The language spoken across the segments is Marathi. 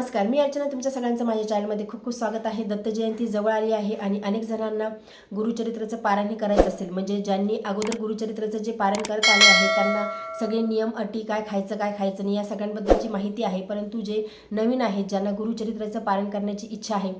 नमस्कार. मी अर्चना तुमच्या सगळ्यांचं माझ्या चॅनलमध्ये खूप खूप स्वागत आहे. दत्त जयंती जवळ आली आहे आणि अनेक जणांना गुरुचरित्राचं पारायण करायचं असेल. म्हणजे ज्यांनी अगोदर गुरुचरित्राचं जे पारायण करत आले आहे त्यांना सगळे नियम अटी काय खायचं काय खायचं नाही या सगळ्यांबद्दलची माहिती आहे. परंतु जे नवीन आहेत ज्यांना गुरुचरित्राचं पारायण करण्याची इच्छा आहे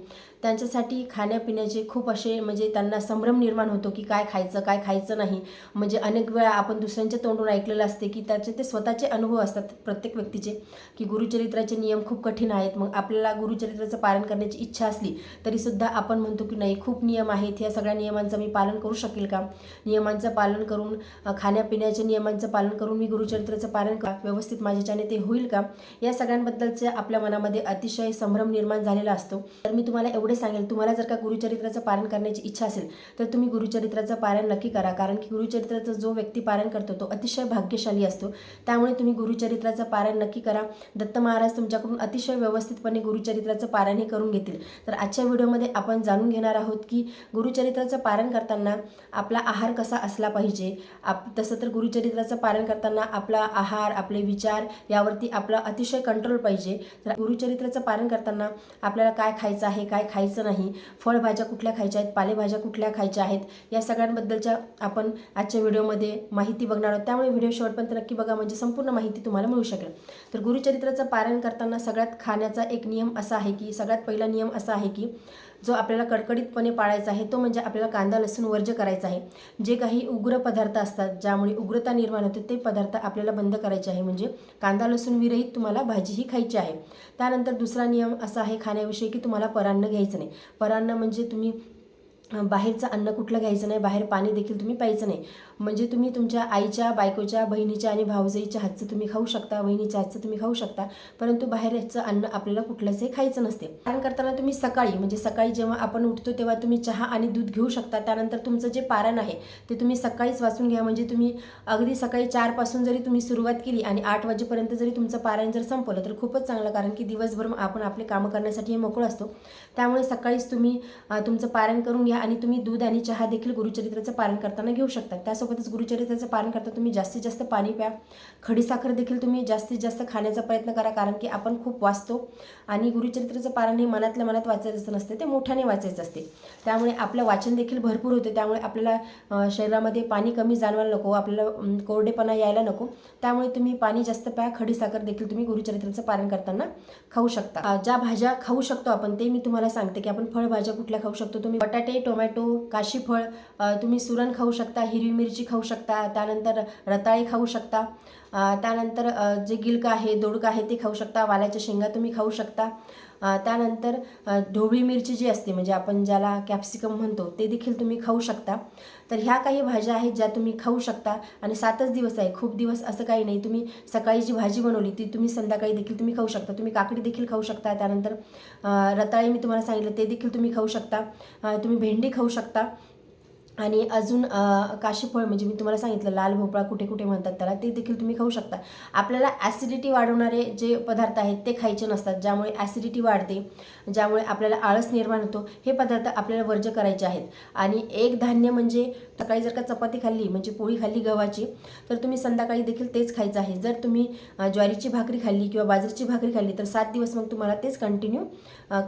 त्यांच्यासाठी खाण्यापिण्याचे खूप असे म्हणजे त्यांना संभ्रम निर्माण होतो की काय खायचं काय खायचं नाही. म्हणजे अनेक वेळा आपण दुसऱ्यांच्या तोंडून ऐकलेलं असते की त्याचे ते स्वतःचे अनुभव असतात प्रत्येक व्यक्तीचे की गुरुचरित्राचे नियम खूप कठीण आहेत. मग आपल्याला गुरुचरित्राचं पालन करण्याची इच्छा असली तरीसुद्धा आपण म्हणतो की नाही खूप नियम आहेत. या सगळ्या नियमांचं मी पालन करू शकेल का? नियमांचं पालन करून खाण्यापिण्याच्या नियमांचं पालन करून मी गुरुचरित्राचं पालन का व्यवस्थित माझ्याच्याने ते होईल का? या सगळ्यांबद्दलचे आपल्या मनामध्ये अतिशय संभ्रम निर्माण झालेला असतो. तर मी तुम्हाला एवढे सांगेल तुम्हाला जर का गुरुचरित्राचं पालन करण्याची इच्छा असेल तर तुम्ही गुरुचरित्राचं पालन नक्की करा. कारण की गुरुचरित्राचं जो व्यक्ती पालन करतो तो अतिशय भाग्यशाली असतो. त्यामुळे तुम्ही गुरुचरित्राचं पालन नक्की करा. दत्त महाराज तुमच्याकडून अतिशय व्यवस्थित व्यवस्थितपणे गुरुचरित्राचं पारायण हे करून घेतील. तर आजच्या व्हिडिओमध्ये आपण जाणून घेणार आहोत की गुरुचरित्राचं पारायण करताना आपला आहार कसा असला पाहिजे. आप तसं तर गुरुचरित्राचं पारायण करताना आपला आहार आपले विचार यावरती आपला अतिशय कंट्रोल पाहिजे. तर गुरुचरित्राचं पारायण करताना आपल्याला काय खायचं आहे काय खायचं नाही फळभाज्या कुठल्या खायच्या आहेत पालेभाज्या कुठल्या खायच्या आहेत या सगळ्यांबद्दलच्या आपण आजच्या व्हिडिओमध्ये माहिती बघणार आहोत. त्यामुळे व्हिडिओ शेवटपर्यंत नक्की बघा म्हणजे संपूर्ण माहिती तुम्हाला मिळू शकेल. तर गुरुचरित्राचं पारायण करताना सगळ्यात खाण्या खाण्याचा एक नियम असा आहे की सगळ्यात पहिला नियम असा आहे की जो आपल्याला कडकडीतपणे पाळायचा आहे तो म्हणजे आपल्याला कांदा लसूण वर्ज करायचा आहे. जे काही उग्र पदार्थ असतात ज्यामुळे उग्रता निर्माण होते ते पदार्थ आपल्याला बंद करायचे आहे. म्हणजे कांदा लसूण विरहित तुम्हाला भाजीही खायची आहे. त्यानंतर दुसरा नियम असा आहे खाण्याविषयी की तुम्हाला परान्न घ्यायचं नाही. परान्न म्हणजे तुम्ही बाहेरचं अन्न कुठलं घ्यायचं नाही बाहेर पाणी देखील तुम्ही प्यायचं नाही. म्हणजे तुम्ही तुमच्या आईच्या बायकोच्या बहिणीच्या आणि भाऊजाईच्या हातचं तुम्ही खाऊ शकता बहिणीच्या हातचं तुम्ही खाऊ शकता परंतु बाहेरचं अन्न आपल्याला कुठलंच हे खायचं नसते. कारण करताना तुम्ही सकाळी म्हणजे सकाळी जेव्हा आपण उठतो तेव्हा तुम्ही चहा आणि दूध घेऊ शकता. त्यानंतर तुमचं जे पारण आहे ते तुम्ही सकाळीच वाचून घ्या. म्हणजे तुम्ही अगदी सकाळी चारपासून जरी तुम्ही सुरुवात केली आणि आठ वाजेपर्यंत जरी तुमचं पारायण जर संपवलं तर खूपच चांगलं. कारण की दिवसभर आपण आपले कामं करण्यासाठी हे मोकळं असतो. त्यामुळे सकाळीच तुम्ही तुमचं पारायण करून घ्या आणि तुम्ही दूध आणि चहा देखील गुरुचरित्राचं पारण करताना घेऊ शकता. त्यासोबतच गुरुचरित्राचं पारण करता तुम्ही जास्तीत जास्त पाणी प्या. खडीसाखर देखील तुम्ही जास्तीत जास्त खाण्याचा प्रयत्न करा कारण की आपण खूप वाचतो आणि गुरुचरित्राचं पारण हे मनातल्या मनात वाचायचं नसते ते मोठ्याने वाचायचं असते. त्यामुळे आपलं वाचन देखील भरपूर होते. त्यामुळे आपल्याला शरीरामध्ये पाणी कमी जाणवायला नको आपल्याला कोरडेपणा यायला नको. त्यामुळे तुम्ही पाणी जास्त प्या. खडीसाखर देखील तुम्ही गुरुचरित्राचं पारण करताना खाऊ शकता. ज्या भाज्या खाऊ शकतो आपण ते मी तुम्हाला सांगते की आपण फळभाज्या कुठल्या खाऊ शकतो? तुम्ही बटाटे टोमॅटो काशीफळ तुम्ही सुरण खाऊ शकता हिरवी मिरची खाऊ शकता त्यानंतर रताळी खाऊ शकता त्यानंतर जे गिलकं आहे दोडकं आहे ते खाऊ शकता वालाच्या शेंगा तुम्ही खाऊ शकता. त्यानंतर ढोबळी मिरची जी असते म्हणजे आपण ज्याला कॅप्सिकम म्हणतो ते देखील तुम्ही खाऊ शकता. तर ह्या काही भाज्या आहेत ज्या तुम्ही खाऊ शकता आणि सातच दिवस आहे. खूप दिवस असं काही नाही. तुम्ही सकाळी जी भाजी बनवली ती तुम्ही संध्याकाळी देखील तुम्ही खाऊ शकता. तुम्ही काकडी देखील खाऊ शकता. त्यानंतर रताळे मी तुम्हाला सांगितलं ते देखील तुम्ही खाऊ शकता. तुम्ही भेंडी खाऊ शकता. आणि अजून काशीफळ म्हणजे मी तुम्हाला सांगितलं लाल भोपळा कुठे कुठे म्हणतात त्याला ते देखील तुम्ही खाऊ शकता. आपल्याला ॲसिडिटी वाढवणारे जे पदार्थ आहेत ते खायचे नसतात. ज्यामुळे ॲसिडिटी वाढते ज्यामुळे आपल्याला आळस निर्माण होतो हे पदार्थ आपल्याला वर्ज करायचे आहेत. आणि एक धान्य म्हणजे सकाळी जर का चपाती खाल्ली म्हणजे पोळी खाल्ली गव्हाची तर तुम्ही संध्याकाळी देखील तेच खायचं आहे. जर तुम्ही ज्वारीची भाकरी खाल्ली किंवा बाजरीची भाकरी खाल्ली तर सात दिवस मग तुम्हाला तेच कंटिन्यू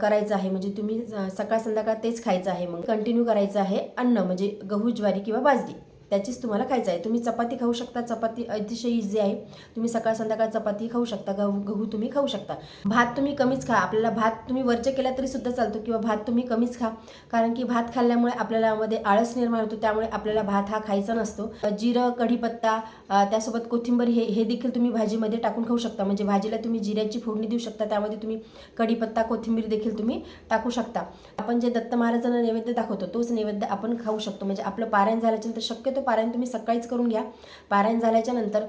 करायचं आहे. म्हणजे तुम्ही सकाळ संध्याकाळ तेच खायचं आहे. मग कंटिन्यू करायचं आहे अन्न म्हणजे गहू ज्वारी किंवा बाजरी. त्याचीच तुम्हाला खायचं आहे. तुम्ही चपाती खाऊ शकता. चपाती अतिशय इझी आहे. तुम्ही सकाळ संध्याकाळ चपाती खाऊ शकता. गहू गहू तुम्ही खाऊ शकता. भात तुम्ही कमीच खा. आपल्याला भात तुम्ही वरचे केला तरी सुद्धा चालतो किंवा भात तुम्ही कमीच खा. कारण की भात खाल्ल्यामुळे आपल्याला मध्ये आळस निर्माण होतो. त्यामुळे आपल्याला भात हा खायचा नसतो. जिरं कढीपत्ता त्यासोबत कोथिंबीर हे हे देखील तुम्ही भाजीमध्ये टाकून खाऊ शकता. म्हणजे भाजीला तुम्ही जिऱ्याची फोडणी देऊ शकता. त्यामध्ये तुम्ही कढीपत्ता कोथिंबीर देखील तुम्ही टाकू शकता. आपण जे दत्त महाराजांना नैवेद्य दाखवतो तोच नैवेद्य आपण खाऊ शकतो. म्हणजे आपलं पारायण झाल्याच्यानंतर शक्यतो पारायण तुम्ही सकाळीच करून घ्या. पारायण झाल्याच्यानंतर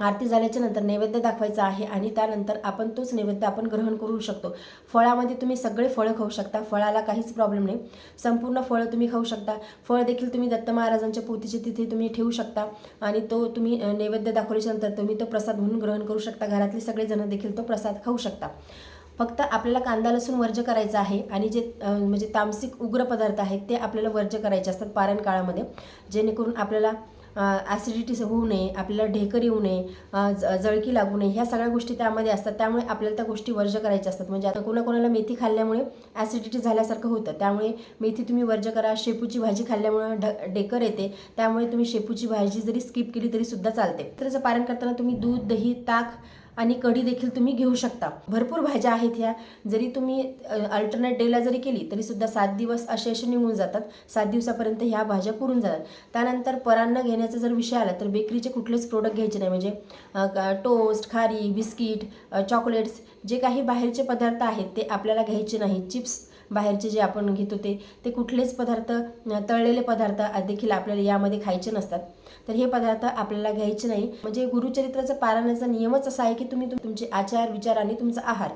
आरती झाल्याच्यानंतर नैवेद्य दाखवायचा आहे आणि त्यानंतर आपण तोच नैवेद्य आपण ग्रहण करू शकतो. फळामध्ये तुम्ही सगळे फळं खाऊ शकता. फळाला काहीच प्रॉब्लेम नाही. संपूर्ण फळं तुम्ही खाऊ शकता. फळ देखील तुम्ही दत्त महाराजांच्या पोथीचे तिथे तुम्ही ठेवू शकता आणि तो तुम्ही नैवेद्य दाखवल्याच्या नंतर तुम्ही तो प्रसाद म्हणून ग्रहण करू शकता. घरातले सगळेजण देखील तो प्रसाद खाऊ शकता. फक्त आपल्याला कांदा लसूण वर्ज करायचा आहे आणि जे म्हणजे तामसिक उग्र पदार्थ आहेत ते आपल्याला वर्ज करायचे असतात पारायण काळामध्ये. जेणेकरून आपल्याला ॲसिडिटी होऊ नये आपल्याला ढेकर येऊ नये ज- जळकी लागू नये ह्या सगळ्या गोष्टी त्यामध्ये असतात. त्यामुळे आपल्याला त्या गोष्टी वर्ज करायच्या असतात. म्हणजे आता कोणाकोणाला मेथी खाल्ल्यामुळे ॲसिडिटी झाल्यासारखं होतं. त्यामुळे मेथी तुम्ही वर्ज करा शेपूची भाजी खाल्ल्यामुळे ढ डेकर येते. त्यामुळे तुम्ही शेपूची भाजी जरी स्किप केली तरीसुद्धा चालते. चालते त्याचं पारण करताना तुम्ही दूध दही ताक आणि कढी देखील तुम्ही घेऊ शकता. भरपूर भाज्या आहेत ह्या. जरी तुम्ही अल्टरनेट डेला जरी केली तरी सुद्धा सात दिवस असे असे निघून जातात. सात दिवसापर्यंत ह्या भाज्या पुरून जातात. त्यानंतर परांना घेण्याचा जर विषय आला तर बेकरीचे कुठलेच प्रोडक्ट घ्यायचे नाही. म्हणजे टोस्ट खारी बिस्किट चॉकलेट्स जे काही बाहेरचे पदार्थ आहेत ते आपल्याला घ्यायचे नाही. चिप्स बाहेरचे जे आपण घेतो ते ते कुठलेच पदार्थ तळलेले पदार्थ देखील आपल्याला यामध्ये खायचे नसतात. तर हे पदार्थ आपल्याला घ्यायचे नाही. म्हणजे गुरुचरित्राचं पारायणाचा नियमच असा आहे की तुम्ही तुमचे आचार विचार आणि तुमचा आहार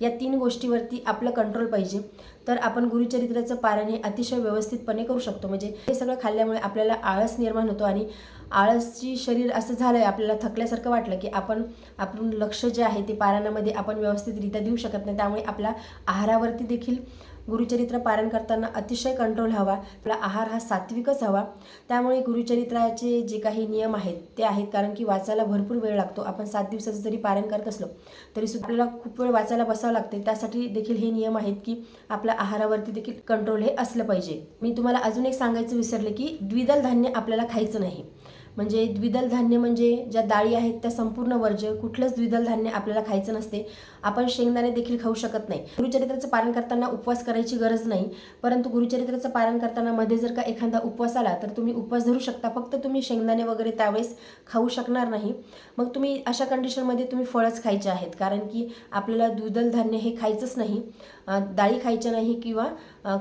या तीन गोष्टीवरती आपलं कंट्रोल पाहिजे. तर आपण गुरुचरित्राचं पारायण हे अतिशय व्यवस्थितपणे करू शकतो. म्हणजे हे सगळं खाल्ल्यामुळे आपल्याला आळस निर्माण होतो आणि आळसची शरीर असं झालं आहे आपल्याला थकल्यासारखं वाटलं की आपण आपण लक्ष जे आहे ते पारायणामध्ये आपण व्यवस्थितरित्या देऊ शकत नाही. त्यामुळे आपल्या आहारावरती देखील गुरुचरित्र पारण करताना अतिशय कंट्रोल हवा. आपला आहार हा सात्विकच हवा. त्यामुळे गुरुचरित्राचे जे काही नियम आहेत ते आहेत कारण की वाचायला भरपूर वेळ लागतो. आपण सात दिवसाचं जरी पारण करत असलो तरी आपल्याला खूप वेळ वाचायला बसावं लागते. त्यासाठी देखील हे नियम आहेत की आपल्या आहारावरती देखील कंट्रोल हे असलं पाहिजे. मी तुम्हाला अजून एक सांगायचं विसरले की द्विदल धान्य आपल्याला खायचं नाही. म्हणजे द्विदल धान्य म्हणजे ज्या डाळी आहेत त्या संपूर्ण वर्ज कुठलंच द्विदल धान्य आपल्याला खायचं नसते. आपण शेंगदाणे देखील खाऊ शकत नाही. गुरुचरित्राचं पालन करताना उपवास करायची गरज नाही. परंतु गुरुचरित्राचं पालन करताना मध्ये जर का एखादा उपवास आला तर तुम्ही उपवास धरू शकता. फक्त तुम्ही शेंगदाणे वगैरे त्यावेळेस खाऊ शकणार नाही. मग तुम्ही अशा कंडिशनमध्ये तुम्ही फळच खायचे आहेत. कारण की आपल्याला द्विदल धान्य हे खायचंच नाही. डाळी खायच्या नाही किंवा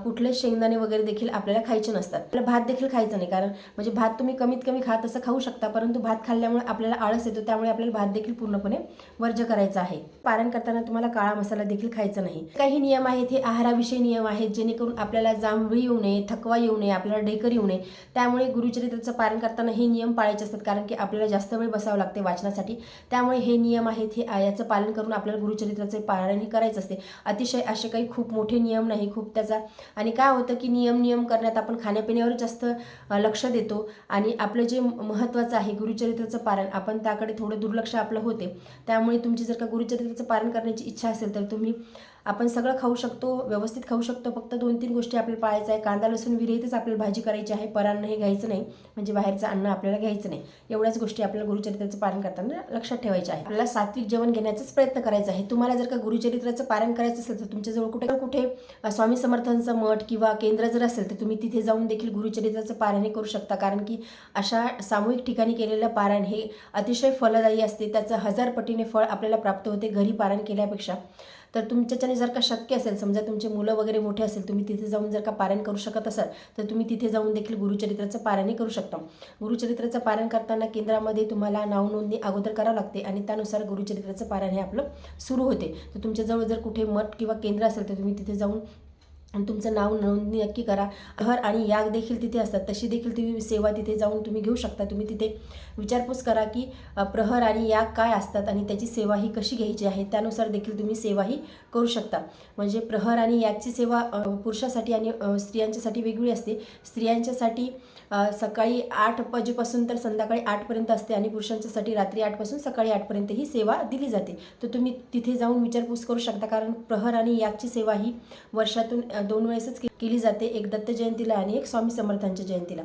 कुठले शेंगदाणे वगैरे देखील आपल्याला खायचे नसतात. आपल्याला भात देखील खायचा नाही कारण म्हणजे भात तुम्ही कमीत कमी खात असं खाऊ शकता परंतु भात खाल्ल्यामुळे आपल्याला आळस येतो त्यामुळे आपल्याला भात देखील पूर्णपणे वर्ज करायचा आहे. पारण करताना तुम्हाला काळा मसाला देखील खायचा नाही. काही नियम आहेत हे आहाराविषयी नियम आहेत जेणेकरून आपल्याला जांभळी येऊ नये थकवा येऊ नये आपल्याला ढेकर येऊ नये त्यामुळे गुरुचरित्राचं पारण करताना हे नियम पाळायचे असतात कारण की आपल्याला जास्त वेळ बसावं लागते वाचनासाठी. त्यामुळे हे नियम आहेत हे याचं पालन करून आपल्याला गुरुचरित्राचे पालन हे करायचं असते. अतिशय असे काही खूप मोठे नियम नाही खूप त्याचा. आणि काय होतं की नियम नियम करण्यात आपण खाण्यापिण्यावर जास्त लक्ष देतो. आणि आपलं जे महत्त्वाचं आहे गुरुचरित्राचं पारण आपण त्याकडे थोडं दुर्लक्ष आपलं होते. त्यामुळे तुमची जर का गुरुचरित्राचं पारण करण्याची इच्छा असेल तर तुम्ही आपण सगळं खाऊ शकतो व्यवस्थित खाऊ शकतो. फक्त दोन तीन गोष्टी आपल्याला पाळायचं आहे कांदा लसूण विरहितच आपल्याला भाजी करायची आहे. परान्न हे घ्यायचं नाही. म्हणजे बाहेरचं अन्न आपल्याला घ्यायचं नाही. एवढ्याच गोष्टी आपल्याला गुरुचरित्राचं पालन करताना लक्षात ठेवायच्या आहे आपल्याला सात्विक जेवण घेण्याचाच प्रयत्न करायचा आहे. तुम्हाला जर का गुरुचरित्राचं पारण करायचं असेल तर तुमच्याजवळ कुठे कुठे स्वामी समर्थांचं मठ किंवा केंद्र जर असेल तर तुम्ही तिथे जाऊन देखील गुरुचरित्राचं पारायण करू शकता. कारण की अशा सामूहिक ठिकाणी केलेलं पारायण हे अतिशय फलदायी असते. त्याचं हजार पटीने फळ आपल्याला प्राप्त होते घरी पारायण केल्यापेक्षा. तर तुमच्याच्याने जर का शक्य असेल समजा तुमचे मुलं वगैरे मोठे असेल तुम्ही तिथे जाऊन जर का पारायण करू शकत असाल तर तुम्ही तिथे जाऊन देखील गुरुचरित्राचं पारायणही करू शकता. गुरुचरित्राचं पारायण करताना केंद्रामध्ये तुम्हाला नाव नोंदणी अगोदर करावं लागते आणि त्यानुसार गुरुचरित्राचं पारायण हे आपलं सुरू होते. तर तुमच्याजवळ जर कुठे मठ किंवा केंद्र असेल तर तुम्ही तिथे जाऊन आणि तुमचं नाव नोंदणी नक्की करा. हर आणि याग देखील तिथे असतात. तशी देखील तुम्ही सेवा तिथे जाऊन तुम्ही घेऊ शकता. तुम्ही तिथे विचारपूस करा की प्रहर आणि याग काय असतात आणि त्याची सेवा ही कशी घ्यायची आहे? त्यानुसार देखील तुम्ही सेवा ही करू शकता. म्हणजे प्रहर आणि यागची सेवा पुरुषासाठी आणि स्त्रियांच्यासाठी वेगळी असते. स्त्रियांच्यासाठी सकाळी आठ वाजेपासून तर संध्याकाळी आठपर्यंत असते आणि पुरुषांच्यासाठी रात्री आठपासून सकाळी आठपर्यंत ही सेवा दिली जाते. तर तुम्ही तिथे जाऊन विचारपूस करू शकता. कारण प्रहर आणि यागची सेवा ही वर्षातून दोन वेळेसच केली जाते. एक दत्त जयंतीला आणि एक स्वामी समर्थांच्या जयंतीला.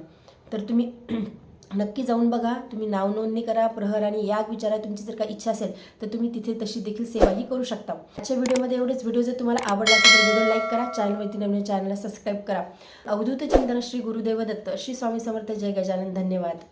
तर तुम्ही नक्की जाऊन बघा. तुम्ही नाव नोंदणी करा प्रहर आणि याग विचारा तुमची जर का इच्छा असेल तर तुम्ही तिथे तशी देखील सेवाही करू शकता. आजच्या व्हिडिओमध्ये एवढेच. व्हिडिओ जर तुम्हाला आवडला असेल तर व्हिडिओ लाईक करा. चॅनलवरती नवीन चॅनलला सबस्क्राईब करा. अवधूत चिंतन श्री गुरुदेव दत्त. श्री स्वामी समर्थ. जय गजानन. धन्यवाद.